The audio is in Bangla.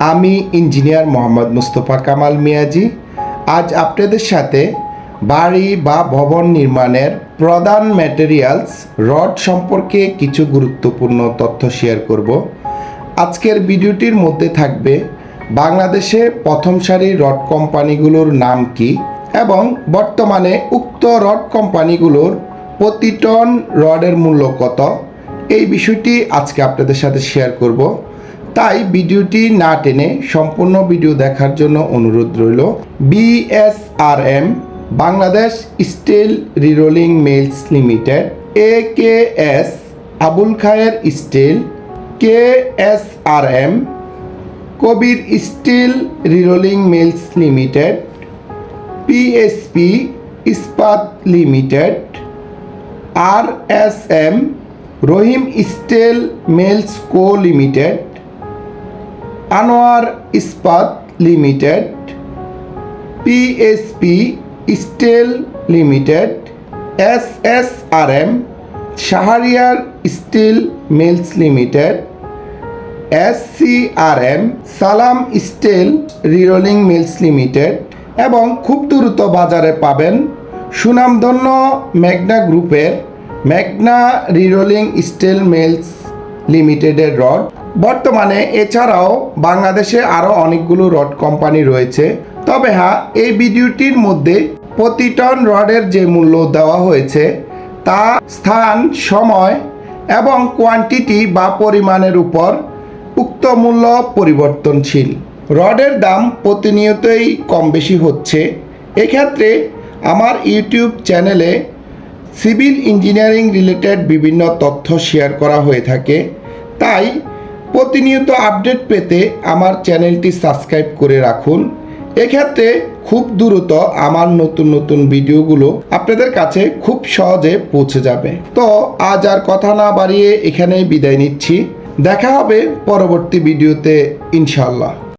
আমি ইঞ্জিনিয়ার মোহাম্মদ মুস্তফা কামাল মিয়াজি। আজ আপনাদের সাথে বাড়ি বা ভবন নির্মাণের প্রধান ম্যাটেরিয়ালস রড সম্পর্কে কিছু গুরুত্বপূর্ণ তথ্য শেয়ার করব। আজকের ভিডিওটির মধ্যে থাকবে বাংলাদেশে প্রথম সারির রড কোম্পানিগুলোর নাম কি এবং বর্তমানে উক্ত রড কোম্পানিগুলোর প্রতি টন রডের মূল্য কত? এই বিষয়টি আজকে আপনাদের সাথে শেয়ার করব। তাই ভিডিওটি না টেনে সম্পূর্ণ ভিডিও দেখার জন্য অনুরোধ রইল। BSRM Bangladesh steel rerolling mills limited. A K S Abul Khayer steel. K S R M Kabir steel rerolling mills limited. PSP Ispat limited. R S M Rahim steel mills co limited. Anwar Ispat limited PSP steel limited, S S R M, Shahriar steel mills limited, S C R M, Salam steel rerolling mills limited এবং খুব দ্রুত বাজারে পাবেন সুনামধন্য মেঘনা গ্রুপের মেঘনা রিরোলিং স্টিল মিলস লিমিটেডের রড। বর্তমানে এছাড়াও বাংলাদেশে আরও অনেকগুলো রড কোম্পানি রয়েছে। তবে হ্যাঁ এই ভিডিওটির মধ্যে প্রতি টন রডের যে মূল্য দেওয়া হয়েছে, তা স্থান, সময় এবং কোয়ান্টিটি বা পরিমাণের উপর উক্ত মূল্য পরিবর্তনশীল। রডের দাম প্রতিনিয়তই কম বেশি হচ্ছে। এক্ষেত্রে আমার ইউটিউব চ্যানেলে সিভিল ইঞ্জিনিয়ারিং রিলেটেড বিভিন্ন তথ্য শেয়ার করা হয়ে থাকে। তাই প্রতিনিয়ত আপডেট পেতে আমার চ্যানেলটি সাবস্ক্রাইব করে রাখুন। এক্ষেত্রে খুব দ্রুত আমার নতুন নতুন ভিডিওগুলো আপনাদের কাছে খুব সহজে পৌঁছে যাবে। তো আজ আর কথা না বাড়িয়ে এখানেই বিদায় নিচ্ছি। দেখা হবে পরবর্তী ভিডিওতে ইনশাল্লাহ